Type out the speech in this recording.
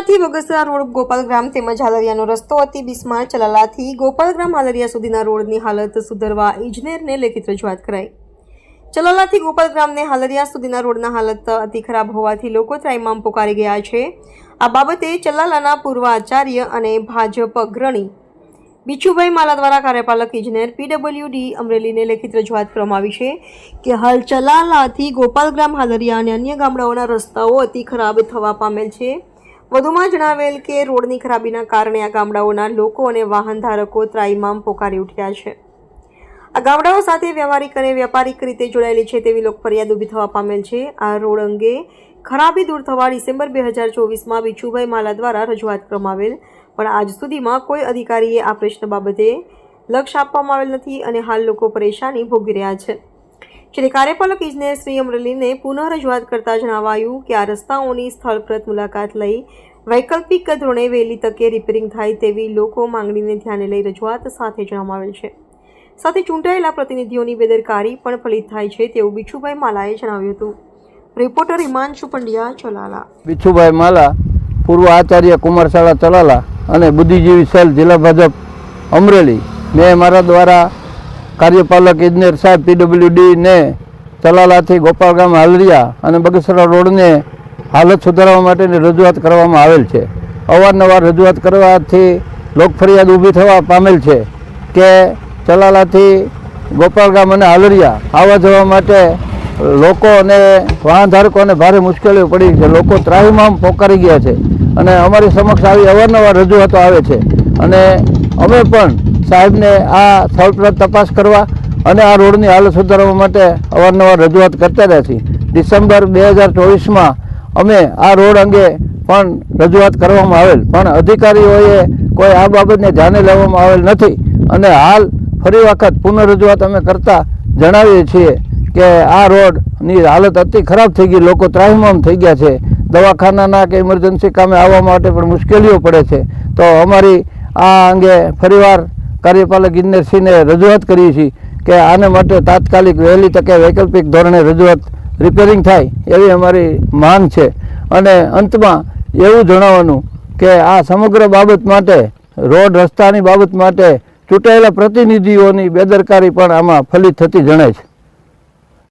ચલાલાથી Bagasara road Gopalgram તેમજ હાલરિયાનો રસ્તો અતિ બિસ્માર ચલાલાથી ગોપાલગ્રામ હાલરિયા સુધીના રોડની હાલત સુધરવા ઇજનેરને લેખિત રજૂઆત કરાઈ. ચલાલાથી ગોપાલગ્રામને હાલરિયા સુધીના રોડના હાલત અતિ ખરાબ હોવાથી લોકો ત્રાઇમામ પોકારી ગયા છે. આ બાબતે ચલાલાના પૂર્વ આચાર્ય અને ભાજપ અગ્રણી બીછુભાઈ માલા દ્વારા કાર્યપાલક ઇજનેર પીડબ્લ્યુડી અમરેલીને લેખિત રજૂઆત કરવામાં આવી છે કે હાલ ચલાલાથી ગોપાલગ્રામ, હાલરિયા અને અન્ય ગામડાઓના રસ્તાઓ અતિ ખરાબ થવા પામેલ છે. વધુમાં જણાવેલ કે, રોડની ખરાબીના કારણે આ ગામડાઓના લોકો અને વાહન ધારકો ત્રાઈમામ પોકારી ઉઠ્યા છે. આ ગામડાઓ સાથે વ્યવહારિક અને વ્યાપારિક રીતે જોડાયેલી છે તેવી લોક ફરિયાદ ઊભી થવા પામેલ છે. આ રોડ અંગે ખરાબી દૂર થવા ડિસેમ્બર બે હજાર ચોવીસમાં બિચુભાઈ માલા દ્વારા રજૂઆત કરવામાં આવેલ. પણ આજ સુધીમાં કોઈ અધિકારીએ આ પ્રશ્ન બાબતે લક્ષ્ય આપવામાં આવેલ નથી અને હાલ લોકો પરેશાની ભોગવી રહ્યા છે. શ્રી કાર્યપાલક ઇજનેર શ્રી અમરેલીને પુનઃ રજૂઆત કરતા જણાવાયું કે આ રસ્તાઓની સ્થળપ્રત મુલાકાત લઈ વૈકલ્પિક ધોરણે વહેલી તકે રિપેરિંગ થાય તેવી લોકો માંગણીને ધ્યાને લઈ રજૂઆત સાથે જણાવવામાં આવેલ છે. સાથે ચૂંટાયેલા પ્રતિનિધિઓની બેદરકારી પણ ફલિત થાય છે તેવું બિછુભાઈ માલાએ જણાવ્યું હતું. રિપોર્ટર હિમાંશુ પંડ્યા, ચલાલા. બિચ્છુભાઈ માલા, પૂર્વ આચાર્ય કુમારશાળા ચલાલા અને બુદ્ધિજીવી સેલ જિલ્લા ભાજપ અમરેલી. મેં મારા દ્વારા કાર્યપાલક ઇજનેર સાહેબ પીડબ્લ્યુડીને તલાલાથી ચલાલાથી ગોપાલગામ હાલરિયા અને બગસરા રોડને હાલત સુધારવા માટેની રજૂઆત કરવામાં આવેલ છે. અવારનવાર રજૂઆત કરવાથી લોકફરિયાદ ઊભી થવા પામેલ છે કે ચલાલાથી ગોપાલગામ અને હાલરિયા આવવા જવા માટે લોકો અને વાહન ધારકોને ભારે મુશ્કેલીઓ પડી છે. લોકો ત્રાહીમામ પોકારી ગયા છે અને અમારી સમક્ષ આવી અવારનવાર રજૂઆતો આવે છે. અને અમે પણ સાહેબને આ પર તપાસ કરવા અને આ રોડની હાલત સુધારવા માટે અવારનવાર રજૂઆત કરતા રહ્યા છીએ. ડિસેમ્બર બે હજાર ચોવીસમાં અમે આ રોડ અંગે પણ રજૂઆત કરવામાં આવેલ. પણ અધિકારીઓએ કોઈ આ બાબતને ધ્યાને લેવામાં આવેલ નથી. અને હાલ ફરી વખત પુનઃ રજૂઆત અમે કરતા જણાવીએ છીએ કે આ રોડની હાલત અતિ ખરાબ થઈ ગઈ. લોકો ત્રાહિમામ થઈ ગયા છે. દવાખાનાના કે ઇમરજન્સી કામે આવવા માટે પણ મુશ્કેલીઓ પડે છે. તો અમારી આ અંગે ફરીવાર કાર્યપાલક ઇજનેરશ્રીને રજૂઆત કરીએ છીએ કે આને માટે તાત્કાલિક વહેલી તકે વૈકલ્પિક ધોરણે રજૂઆત રિપેરિંગ થાય એવી અમારી માંગ છે. અને અંતમાં એવું જણાવવાનું કે આ સમગ્ર બાબત માટે, રોડ રસ્તાની બાબત માટે ચૂંટાયેલા પ્રતિનિધિઓની બેદરકારી પણ આમાં ફલિત થતી જણાય છે.